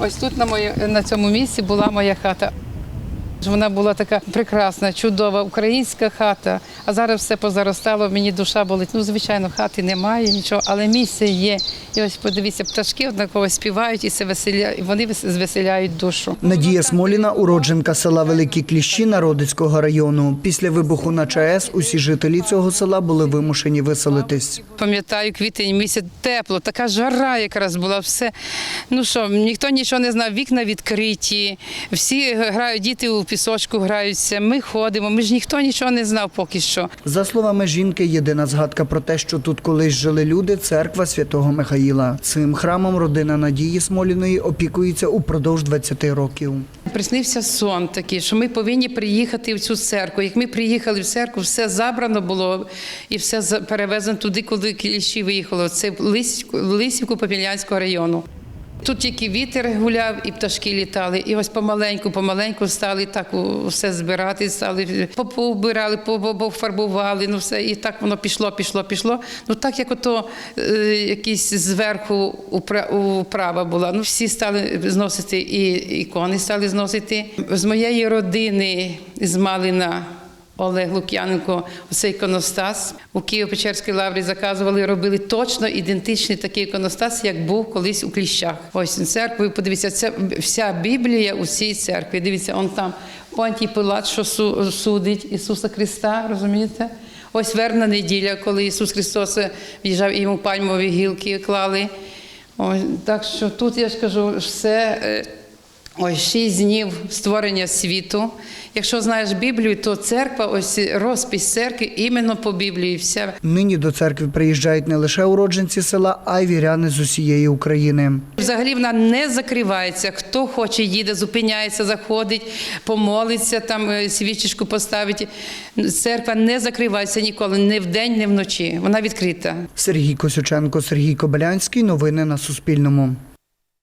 Ось тут на моє, на цьому місці була моя хата. Вона була така прекрасна, чудова українська хата. А зараз все позаростало, мені душа болить. Ну, звичайно, хати немає, нічого, але місце є. І ось подивіться, пташки однаково співають і це веселя... і вони вес- звеселяють душу. Надія Смоліна, уродженка села Великі Кліщі Народицького району. Після вибуху на ЧАЕС усі жителі цього села були вимушені виселитись. Пам'ятаю, квітень місяць тепло, така жара якраз була. Все. Ну що, ніхто нічого не знав, вікна відкриті, всі грають, діти у пісочку граються. Ми ходимо. Ми ж ніхто нічого не знав поки що. За словами жінки, єдина згадка про те, що тут колись жили люди, церква святого Михаїла. Цим храмом родина Надії Смоліної опікується упродовж 20 років. Приснився сон такий, що ми повинні приїхати в цю церкву. Як ми приїхали в церкву, все забрано було і все перевезено туди, куди кліщі виїхало. Це в Лисівку, Попільнянського району. Тут тільки вітер гуляв і пташки літали. І ось помаленьку, помаленьку стали так все збирати, стали повбирали, пофарбували, ну все. І так воно пішло, пішло, пішло. Ну так як ото е, якісь зверху упра- управа була. Ну всі стали зносити і ікони стали зносити. З моєї родини з Малина. Олег Лук'яненко, оцей іконостас у Києво-Печерській лаврі заказували, робили точно ідентичний такий іконостас, як був колись у кліщах. Ось церкву. Подивіться, це вся Біблія у цій церкві. Дивіться, он там Понтій Пилат, що судить Ісуса Христа, розумієте? Ось вербна неділя, коли Ісус Христос в'їжджав і йому пальмові гілки клали. Ось, так що тут я ж кажу, все. Ось шість днів створення світу. Якщо знаєш Біблію, то церква, ось розпись церкви іменно по Біблії. Вся Нині до церкви приїжджають не лише уродженці села, а й віряни з усієї України. взагалі вона не закривається. Хто хоче, їде, зупиняється, заходить, помолиться, там е, свічечку поставить. Церква не закривається ніколи, ні вдень, ні вночі. Вона відкрита. Сергій Косюченко, Сергій Кобилянський. Новини на Суспільному.